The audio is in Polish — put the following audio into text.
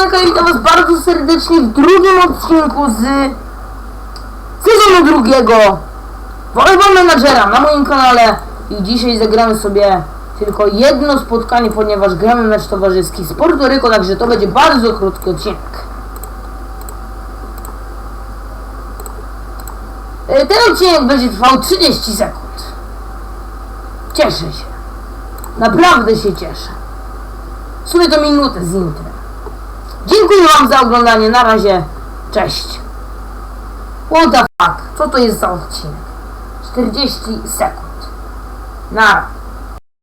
Siemanka, witam was bardzo serdecznie w drugim odcinku z sezonu drugiego Volleyball Managera na moim kanale i dzisiaj zagramy sobie tylko jedno spotkanie, ponieważ gramy mecz towarzyski z Porto Rico, także to będzie bardzo krótki odcinek. E, Ten odcinek będzie trwał 30 sekund. Cieszę się. Naprawdę się cieszę. W sumie to minutę z intrem. Dziękuję Wam za oglądanie. Na razie. Cześć. What the fuck? Co to jest za odcinek? 40 sekund. Nara.